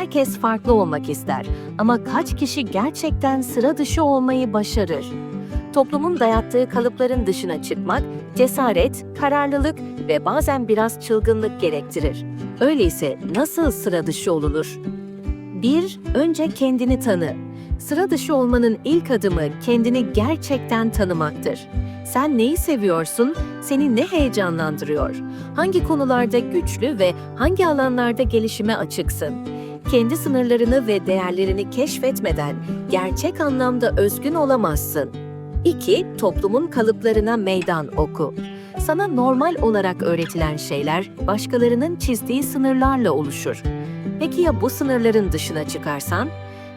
Herkes farklı olmak ister ama kaç kişi gerçekten sıra dışı olmayı başarır? Toplumun dayattığı kalıpların dışına çıkmak, cesaret, kararlılık ve bazen biraz çılgınlık gerektirir. Öyleyse nasıl sıra dışı olunur? 1. Önce kendini tanı. Sıra dışı olmanın ilk adımı kendini gerçekten tanımaktır. Sen neyi seviyorsun? Seni ne heyecanlandırıyor? Hangi konularda güçlü ve hangi alanlarda gelişime açıksın? Kendi sınırlarını ve değerlerini keşfetmeden gerçek anlamda özgün olamazsın. 2. Toplumun kalıplarına meydan oku. Sana normal olarak öğretilen şeyler başkalarının çizdiği sınırlarla oluşur. Peki ya bu sınırların dışına çıkarsan?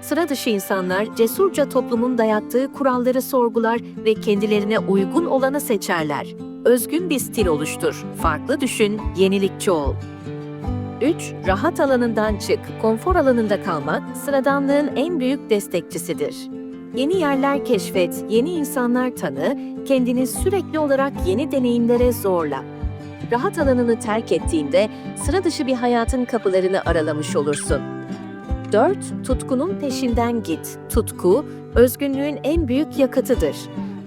Sıra dışı insanlar cesurca toplumun dayattığı kuralları sorgular ve kendilerine uygun olanı seçerler. Özgün bir stil oluştur, farklı düşün, yenilikçi ol. 3. Rahat alanından çık. Konfor alanında kalmak sıradanlığın en büyük destekçisidir. Yeni yerler keşfet, yeni insanlar tanı, kendini sürekli olarak yeni deneyimlere zorla. Rahat alanını terk ettiğinde sıra dışı bir hayatın kapılarını aralamış olursun. 4. Tutkunun peşinden git. Tutku, özgünlüğün en büyük yakıtıdır.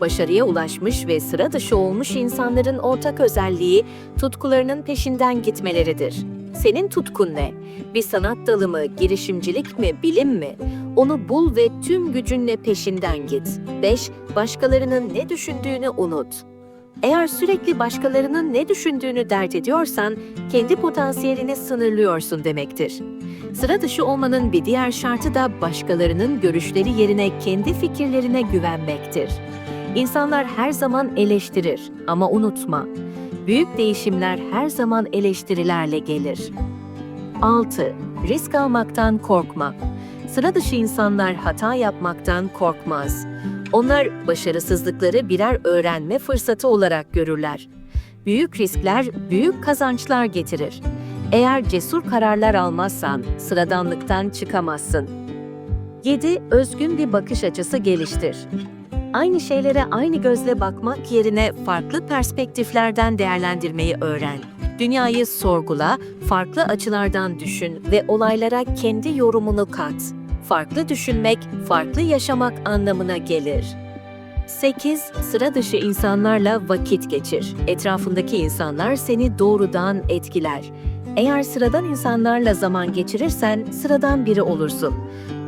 Başarıya ulaşmış ve sıra dışı olmuş insanların ortak özelliği tutkularının peşinden gitmeleridir. Senin tutkun ne? Bir sanat dalı mı, girişimcilik mi, bilim mi? Onu bul ve tüm gücünle peşinden git. 5. Başkalarının ne düşündüğünü unut. Eğer sürekli başkalarının ne düşündüğünü dert ediyorsan, kendi potansiyelini sınırlıyorsun demektir. Sıra dışı olmanın bir diğer şartı da başkalarının görüşleri yerine kendi fikirlerine güvenmektir. İnsanlar her zaman eleştirir ama unutma, büyük değişimler her zaman eleştirilerle gelir. 6. Risk almaktan korkma. Sıra dışı insanlar hata yapmaktan korkmaz. Onlar başarısızlıkları birer öğrenme fırsatı olarak görürler. Büyük riskler büyük kazançlar getirir. Eğer cesur kararlar almazsan sıradanlıktan çıkamazsın. 7. Özgün bir bakış açısı geliştir. Aynı şeylere aynı gözle bakmak yerine farklı perspektiflerden değerlendirmeyi öğren. Dünyayı sorgula, farklı açılardan düşün ve olaylara kendi yorumunu kat. Farklı düşünmek, farklı yaşamak anlamına gelir. 8. Sıra dışı insanlarla vakit geçir. Etrafındaki insanlar seni doğrudan etkiler. Eğer sıradan insanlarla zaman geçirirsen sıradan biri olursun.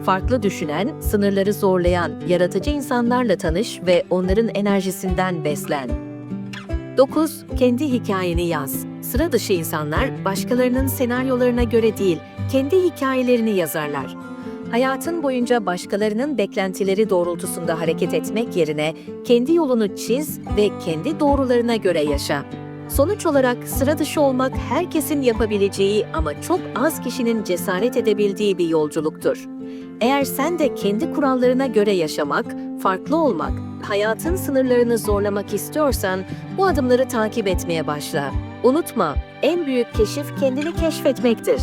Farklı düşünen, sınırları zorlayan, yaratıcı insanlarla tanış ve onların enerjisinden beslen. 9. Kendi hikayeni yaz. Sıra dışı insanlar başkalarının senaryolarına göre değil, kendi hikayelerini yazarlar. Hayatın boyunca başkalarının beklentileri doğrultusunda hareket etmek yerine kendi yolunu çiz ve kendi doğrularına göre yaşa. Sonuç olarak sıra dışı olmak herkesin yapabileceği ama çok az kişinin cesaret edebildiği bir yolculuktur. Eğer sen de kendi kurallarına göre yaşamak, farklı olmak, hayatın sınırlarını zorlamak istiyorsan bu adımları takip etmeye başla. Unutma, en büyük keşif kendini keşfetmektir.